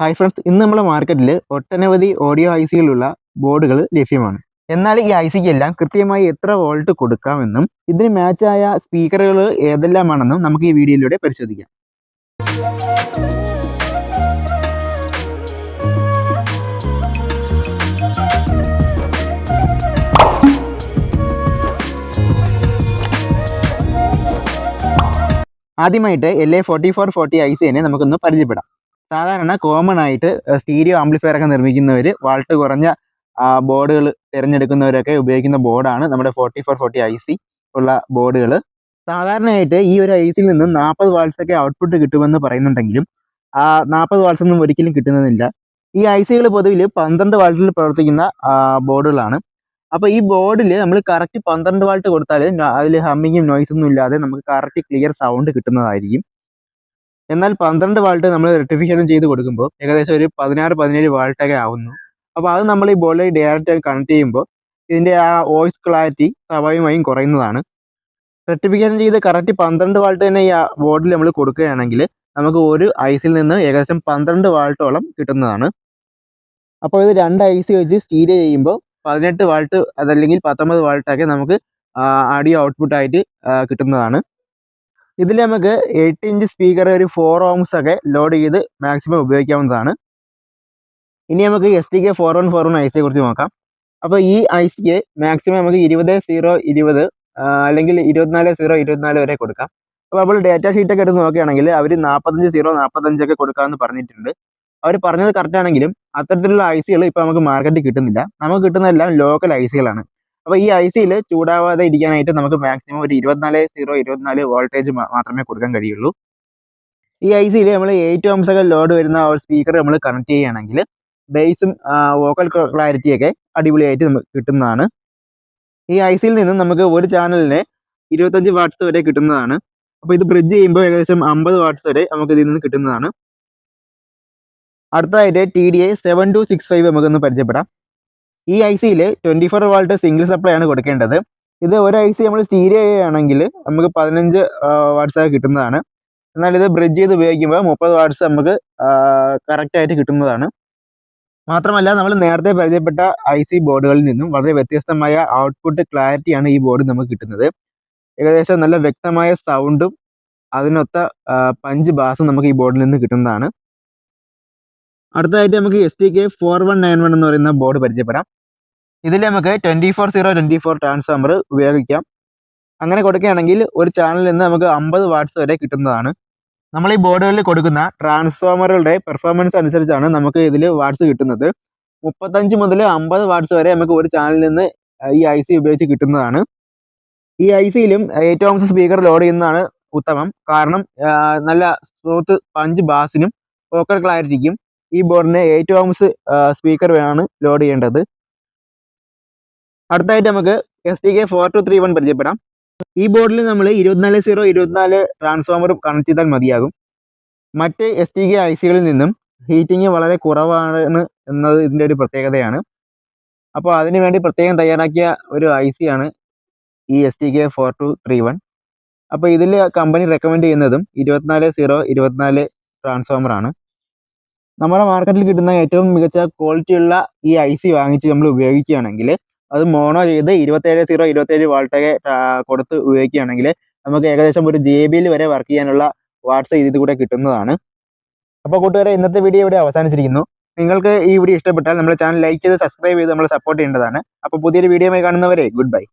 Hi friends ഇന്ന് നമ്മുടെ മാർക്കറ്റിൽ ഒട്ടനവധി ഓഡിയോ ഐ സികളുള്ള ബോർഡുകൾ ലഭ്യമാണ്. എന്നാൽ ഈ ഐ സിക്ക് എല്ലാം കൃത്യമായി എത്ര വോൾട്ട് കൊടുക്കാമെന്നും ഇതിന് മാച്ചായ സ്പീക്കറുകൾ ഏതെല്ലാമാണെന്നും നമുക്ക് ഈ വീഡിയോയിലൂടെ പരിശോധിക്കാം. ആദ്യമായിട്ട് L A forty four forty I സിനെ നമുക്കൊന്ന് പരിചയപ്പെടാം. സാധാരണ കോമൺ ആയിട്ട് സ്റ്റീരിയോ ആംപ്ലിഫയർ ഒക്കെ നിർമ്മിക്കുന്നവർ വാൾട്ട് കുറഞ്ഞ ബോർഡുകൾ തിരഞ്ഞെടുക്കുന്നവരൊക്കെ ഉപയോഗിക്കുന്ന ബോർഡാണ് നമ്മുടെ forty four forty I C ഉള്ള ബോർഡുകൾ സാധാരണയായിട്ട് ഈ ഒരു ഐ സിയിൽ നിന്നും നാൽപ്പത് വാൾസൊക്കെ ഔട്ട്പുട്ട് കിട്ടുമെന്ന് പറയുന്നുണ്ടെങ്കിലും ആ നാൽപ്പത് വാൾസ് ഒന്നും ഒരിക്കലും കിട്ടുന്നതില്ല. ഈ ഐ സികൾ പൊതുവിൽ പന്ത്രണ്ട് വാൾട്ടിൽ പ്രവർത്തിക്കുന്ന ബോർഡുകളാണ് അപ്പോൾ ഈ ബോർഡിൽ നമ്മൾ കറക്റ്റ് പന്ത്രണ്ട് വാൾട്ട് കൊടുത്താൽ അതിൽ ഹമ്മിങ്ങും നോയ്സൊന്നും ഇല്ലാതെ നമുക്ക് കറക്റ്റ് ക്ലിയർ സൗണ്ട് കിട്ടുന്നതായിരിക്കും. എന്നാൽ പന്ത്രണ്ട് വാൾട്ട് നമ്മൾ റെക്ടിഫിക്കേഷൻ ചെയ്ത് കൊടുക്കുമ്പോൾ ഏകദേശം ഒരു പതിനാറ് പതിനേഴ് വാൾട്ടൊക്കെ ആവുന്നു. അപ്പോൾ അത് നമ്മൾ ഈ ബോർഡിൽ ഡയറക്റ്റ് കണക്ട് ചെയ്യുമ്പോൾ ഇതിന്റെ ആ വോയിസ് ക്ലാരിറ്റി സ്വാഭാവികമായും കുറയുന്നതാണ്. റെക്ടിഫിക്കേഷൻ ചെയ്ത് കറക്റ്റ് പന്ത്രണ്ട് വാൾട്ട് തന്നെ ഈ ബോർഡിൽ നമ്മൾ കൊടുക്കുകയാണെങ്കിൽ നമുക്ക് ഒരു ഐസിൽ നിന്ന് ഏകദേശം പന്ത്രണ്ട് വാൾട്ടോളം കിട്ടുന്നതാണ്. അപ്പോൾ ഇത് രണ്ട് ഐ സി വെച്ച് സ്റ്റീരിയ ചെയ്യുമ്പോൾ പതിനെട്ട് വാൾട്ട് അതല്ലെങ്കിൽ പത്തൊമ്പത് വാൾട്ടൊക്കെ നമുക്ക് ആഡിയോ ഔട്ട്പുട്ടായിട്ട് കിട്ടുന്നതാണ്. ഇതിൽ നമുക്ക് എയ്റ്റ് ഇഞ്ച് സ്പീക്കർ ഒരു ഫോർ ഓംസ് ഒക്കെ ലോഡ് ചെയ്ത് മാക്സിമം ഉപയോഗിക്കാവുന്നതാണ്. ഇനി നമുക്ക് S T K four one four one I സിയെ കുറിച്ച് നോക്കാം. അപ്പോൾ ഈ ഐ സിക്ക് മാക്സിമം നമുക്ക് ഇരുപത് സീറോ ഇരുപത് അല്ലെങ്കിൽ ഇരുപത്തിനാല് സീറോ ഇരുപത്തിനാല് വരെ കൊടുക്കാം. അപ്പോൾ നമ്മൾ ഡേറ്റ ഷീറ്റൊക്കെ എടുത്ത് നോക്കുകയാണെങ്കിൽ അവർ നാൽപ്പത്തഞ്ച് സീറോ നാൽപ്പത്തഞ്ചൊക്കെ കൊടുക്കാമെന്ന് പറഞ്ഞിട്ടുണ്ട്. അവർ പറഞ്ഞത് കറക്റ്റ് ആണെങ്കിലും അത്തരത്തിലുള്ള ഐ സികൾ ഇപ്പോൾ നമുക്ക് മാർക്കറ്റിൽ കിട്ടുന്നില്ല. നമുക്ക് കിട്ടുന്നതെല്ലാം ലോക്കൽ ഐ സികളാണ് അപ്പോൾ ഈ ഐ സിയിൽ ചൂടാവാതെ ഇരിക്കാനായിട്ട് നമുക്ക് മാക്സിമം ഒരു ഇരുപത്തിനാല് സീറോ ഇരുപത്തിനാല് വോൾട്ടേജ് മാത്രമേ കൊടുക്കാൻ കഴിയുള്ളൂ. ഈ ഐ സിയിൽ നമ്മൾ എയ്റ്റ് ഓംസ് ഒക്കെ ലോഡ് വരുന്ന ഒരു സ്പീക്കർ നമ്മൾ കണക്ട് ചെയ്യുകയാണെങ്കിൽ ബേസും വോക്കൽ ക്ലാരിറ്റി ഒക്കെ അടിപൊളിയായിട്ട് നമുക്ക് കിട്ടുന്നതാണ്. ഈ ഐ സിയിൽ നിന്നും നമുക്ക് ഒരു ചാനലിന് ഇരുപത്തഞ്ച് വാട്ട്സ് വരെ കിട്ടുന്നതാണ്. അപ്പോൾ ഇത് ബ്രിഡ്ജ് ചെയ്യുമ്പോൾ ഏകദേശം അമ്പത് വാട്ട്സ് വരെ നമുക്ക് ഇതിൽ നിന്ന് കിട്ടുന്നതാണ്. അടുത്തതായിട്ട് T D A seven two six five നമുക്കൊന്ന് പരിചയപ്പെടാം. ഈ ഐ സിയിൽ twenty four volt single supply ആണ് കൊടുക്കേണ്ടത്. ഇത് ഒരു ഐ സി നമ്മൾ സ്റ്റീരിയോ ആണെങ്കിൽ നമുക്ക് പതിനഞ്ച് വാട്ട്സ് കിട്ടുന്നതാണ്. എന്നാൽ ഇത് ബ്രിഡ്ജ് ചെയ്ത് ഉപയോഗിക്കുമ്പോൾ മുപ്പത് വാട്ട്സ് നമുക്ക് കറക്റ്റായിട്ട് കിട്ടുന്നതാണ്. മാത്രമല്ല നമ്മൾ നേരത്തെ പരിചയപ്പെട്ട ഐ സി ബോർഡുകളിൽ നിന്നും വളരെ വ്യത്യസ്തമായ ഔട്ട്പുട്ട് ക്ലാരിറ്റിയാണ് ഈ ബോർഡ് നമുക്ക് കിട്ടുന്നത്. ഏകദേശം നല്ല വ്യക്തമായ സൗണ്ടും അതിനൊത്ത പഞ്ച് ബാസും നമുക്ക് ഈ ബോർഡിൽ നിന്ന് കിട്ടുന്നതാണ്. അടുത്തതായിട്ട് നമുക്ക് S T K four one nine one എന്ന് പറയുന്ന ബോർഡ് പരിചയപ്പെടാം. ഇതിൽ നമുക്ക് twenty four zero twenty four transformer ഉപയോഗിക്കാം. അങ്ങനെ കൊടുക്കുകയാണെങ്കിൽ ഒരു ചാനലിൽ നിന്ന് നമുക്ക് അമ്പത് വാട്ട്സ് വരെ കിട്ടുന്നതാണ്. നമ്മൾ ഈ ബോർഡുകളിൽ കൊടുക്കുന്ന ട്രാൻസ്ഫോമറുകളുടെ പെർഫോമൻസ് അനുസരിച്ചാണ് നമുക്ക് ഇതിൽ വാട്ട്സ് കിട്ടുന്നത്. മുപ്പത്തഞ്ച് മുതൽ അമ്പത് വാട്ട്സ് വരെ നമുക്ക് ഒരു ചാനലിൽ നിന്ന് ഈ ഐ സി ഉപയോഗിച്ച് കിട്ടുന്നതാണ്. ഈ ഐ സിയിലും ഓംസ് സ്പീക്കർ ലോഡ് ചെയ്യുന്നതാണ് ഉത്തമം. കാരണം നല്ല സ്മൂത്ത് പഞ്ച് ബാസിനും ഫോക്കൽ ക്ലാരിറ്റിക്കും ഈ ബോർഡിന് എയ്റ്റ് ഓംസ് സ്പീക്കർ വേണം ലോഡ് ചെയ്യേണ്ടത്. അടുത്തായിട്ട് നമുക്ക് S T K four two three one പരിചയപ്പെടാം. ഈ ബോർഡിൽ നമ്മൾ ഇരുപത്തിനാല് സീറോ ഇരുപത്തിനാല് ട്രാൻസ്ഫോമർ കണക്ട് ചെയ്താൽ മതിയാകും. മറ്റ് എസ് ടി കെ ഐ സികളിൽ നിന്നും ഹീറ്റിംഗ് വളരെ കുറവാണ് എന്നത് ഇതിന്റെ ഒരു പ്രത്യേകതയാണ്. അപ്പോൾ അതിനു വേണ്ടി പ്രത്യേകം തയ്യാറാക്കിയ ഒരു ഐ സി ആണ് ഈ S T K four two three one അപ്പോൾ ഇതിൽ കമ്പനി റെക്കമെൻഡ് ചെയ്യുന്നതും ഇരുപത്തിനാല് സീറോ ഇരുപത്തിനാല് ട്രാൻസ്ഫോമർ ആണ്. നമ്മുടെ മാർക്കറ്റിൽ കിട്ടുന്ന ഏറ്റവും മികച്ച ക്വാളിറ്റിയുള്ള ഈ ഐ സി വാങ്ങിച്ച് നമ്മൾ ഉപയോഗിക്കുകയാണെങ്കിൽ അത് മോണോ ചെയ്ത് ഇരുപത്തേഴ് സീറോ ഇരുപത്തേഴ് വാൾട്ടൊക്കെ കൊടുത്ത് ഉപയോഗിക്കുകയാണെങ്കിൽ നമുക്ക് ഏകദേശം ഒരു ജെ ബിയിൽ വരെ വർക്ക് ചെയ്യാനുള്ള വാട്ട്സ് ഇതിൽ കൂടെ കിട്ടുന്നതാണ്. അപ്പോൾ കൂട്ടുകാരെ ഇന്നത്തെ വീഡിയോ ഇവിടെ അവസാനിച്ചിരിക്കുന്നു. നിങ്ങൾക്ക് ഈ വീഡിയോ ഇഷ്ടപ്പെട്ടാൽ നമ്മുടെ ചാനൽ ലൈക്ക് ചെയ്ത് സബ്സ്ക്രൈബ് ചെയ്ത് നമ്മളെ സപ്പോർട്ട് ചെയ്യേണ്ടതാണ്. അപ്പോൾ പുതിയൊരു വീഡിയോ കാണുന്നവരെ ഗുഡ് ബൈ.